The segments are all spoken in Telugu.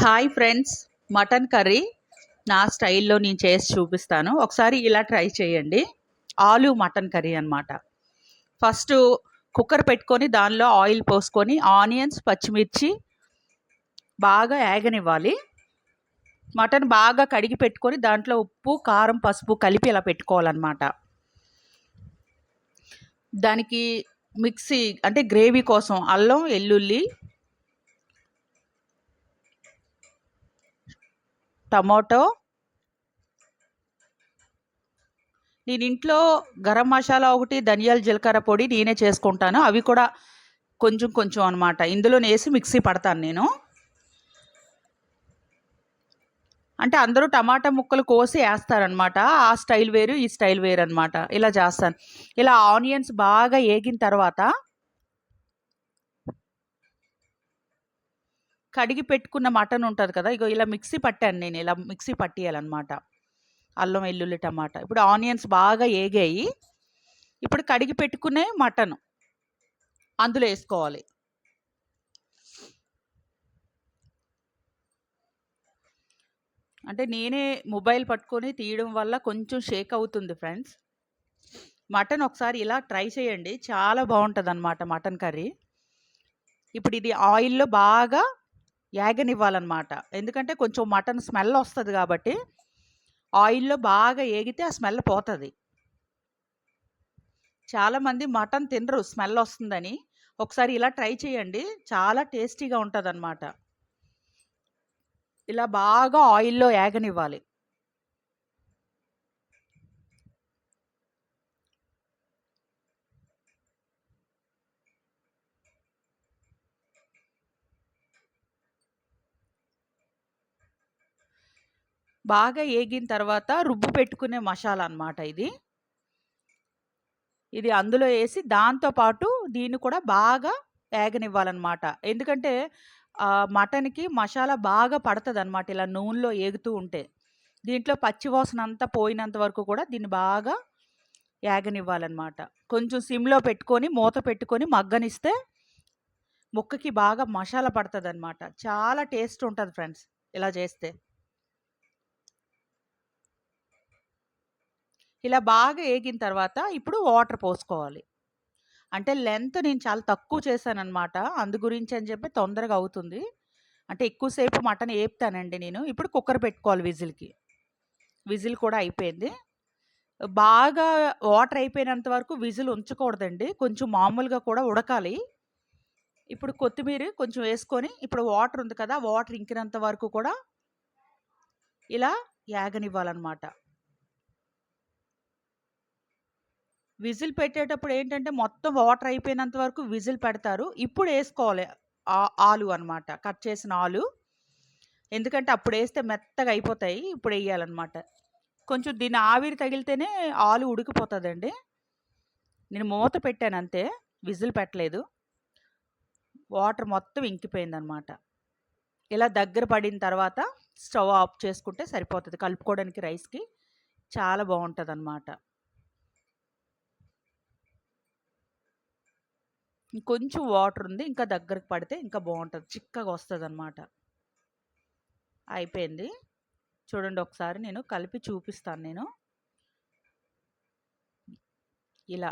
హాయ్ ఫ్రెండ్స్ మటన్ కర్రీ నా స్టైల్లో నేను చేసి చూపిస్తాను. ఒకసారి ఇలా ట్రై చేయండి. ఆలు మటన్ కర్రీ అనమాట ఫస్ట్ కుక్కర్ పెట్టుకొని దానిలో ఆయిల్ పోసుకొని ఆనియన్స్ పచ్చిమిర్చి బాగా యాగనివ్వాలి మటన్ బాగా కడిగి పెట్టుకొని దాంట్లో ఉప్పు కారం పసుపు కలిపి ఇలా పెట్టుకోవాలన్నమాట. దానికి మిక్సీ అంటే గ్రేవీ కోసం అల్లం ఎల్లుల్లి టమోటో. నేను ఇంట్లో గరం మసాలా ఒకటి ధనియాల జీలకర్ర పొడి నేనే చేసుకుంటాను. అవి కూడా కొంచెం కొంచెం అనమాట ఇందులో వేసి మిక్సీ పడతాను నేను. అంటే అందరూ టమాటా ముక్కలు కోసి వేస్తారనమాట ఆ స్టైల్ వేరు ఈ స్టైల్ వేరు అనమాట ఇలా చేస్తాను. ఇలా ఆనియన్స్ బాగా ఏగిన తర్వాత కడిగి పెట్టుకున్న మటన్ ఉంటుంది కదా ఇగో ఇలా మిక్సీ పట్టాను నేను ఇలా మిక్సీ పట్టియాలన్నమాట. అల్లం వెల్లుల్లి టమాటా. ఇప్పుడు ఆనియన్స్ బాగా ఏగాయి ఇప్పుడు కడిగి పెట్టుకునే మటన్ అందులో వేసుకోవాలి. అంటే నేనే మొబైల్ పట్టుకొని తీయడం వల్ల కొంచెం షేక్ అవుతుంది ఫ్రెండ్స్. మటన్ ఒకసారి ఇలా ట్రై చేయండి చాలా బాగుంటుంది అనమాట మటన్ కర్రీ. ఇప్పుడు ఇది ఆయిల్లో బాగా యాగనివ్వాలన్నమాట. ఎందుకంటే కొంచెం మటన్ స్మెల్ వస్తుంది కాబట్టి ఆయిల్లో బాగా ఏగితే ఆ స్మెల్ పోతుంది. చాలామంది మటన్ తినరు స్మెల్ వస్తుందని. ఒకసారి ఇలా ట్రై చేయండి చాలా టేస్టీగా ఉంటుంది ఇలా బాగా ఆయిల్లో యాగనివ్వాలి. బాగా ఏగిన తర్వాత రుబ్బు పెట్టుకునే మసాలా అనమాట ఇది. ఇది అందులో వేసి దాంతోపాటు దీన్ని కూడా బాగా ఏగనివ్వాలన్నమాట. ఎందుకంటే మటన్కి మసాలా బాగా పడుతుంది అనమాట ఇలా నూనెలో ఏగుతూ ఉంటే. దీంట్లో పచ్చివాసన అంతా పోయినంత వరకు కూడా దీన్ని బాగా యాగనివ్వాలన్నమాట కొంచెం సిమ్లో పెట్టుకొని మూత పెట్టుకొని మగ్గనిస్తే ముక్కకి బాగా మసాలా పడుతుంది అనమాట చాలా టేస్ట్ ఉంటుంది ఫ్రెండ్స్ ఇలా చేస్తే. ఇలా బాగా ఏగిన తర్వాత ఇప్పుడు వాటర్ పోసుకోవాలి. అంటే లెంత్ నేను చాలా తక్కువ చేశానమాట అందు గురించి అని చెప్పి తొందరగా అవుతుంది. అంటే ఎక్కువసేపు మటన్ వేపుతానండి నేను. ఇప్పుడు కుక్కర్ పెట్టుకోవాలి విజిల్కి. విజిల్ కూడా అయిపోయింది. బాగా వాటర్ అయిపోయినంత వరకు విజిల్ ఉంచకూడదండి. కొంచెం మామూలుగా కూడా ఉడకాలి. ఇప్పుడు కొత్తిమీర కొంచెం వేసుకొని ఇప్పుడు వాటర్ ఉంది కదా వాటర్ ఇంకినంత వరకు కూడా ఇలా యాగనివ్వాలన్నమాట విజిల్ పెట్టేటప్పుడు ఏంటంటే మొత్తం వాటర్ అయిపోయినంత వరకు విజిల్ పెడతారు. ఇప్పుడు వేసుకోవాలి. ఆలు అనమాట కట్ చేసిన ఆలు. ఎందుకంటే అప్పుడు వేస్తే మెత్తగా అయిపోతాయి. ఇప్పుడు వేయాలన్నమాట. కొంచెం దీన్ని ఆవిరి తగిలితేనే ఆలు ఉడికిపోతుందండి. నేను మూత పెట్టాను అంతే. విజిల్ పెట్టలేదు. వాటర్ మొత్తం ఇంకిపోయిందనమాట ఇలా దగ్గర పడిన తర్వాత స్టవ్ ఆఫ్ చేసుకుంటే సరిపోతుంది. కలుపుకోవడానికి రైస్కి చాలా బాగుంటుంది అనమాట ఇంకొంచెం వాటర్ ఉంది ఇంకా దగ్గరకు పడితే ఇంకా బాగుంటుంది. చిక్కగా వస్తుంది అనమాట అయిపోయింది. చూడండి ఒకసారి నేను కలిపి చూపిస్తాను నేను. ఇలా.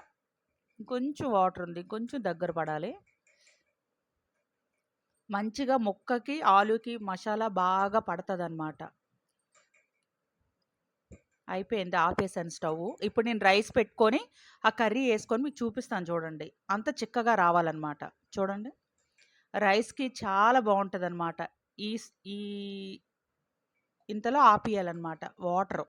ఇంకొంచెం వాటర్ ఉంది కొంచెం దగ్గర పడాలి. మంచిగా ముక్కకి ఆలుకి మసాలా బాగా పడుతుంది అనమాట అయిపోయింది. ఆపేసాను స్టవ్ ఇప్పుడు నేను రైస్ పెట్టుకొని ఆ కర్రీ వేసుకొని మీకు చూపిస్తాను చూడండి. అంత చిక్కగా రావాలన్నమాట. చూడండి. రైస్కి చాలా బాగుంటుంది అనమాట ఈ ఈ ఇంతలో ఆపేయాలన్నమాట. వాటర్.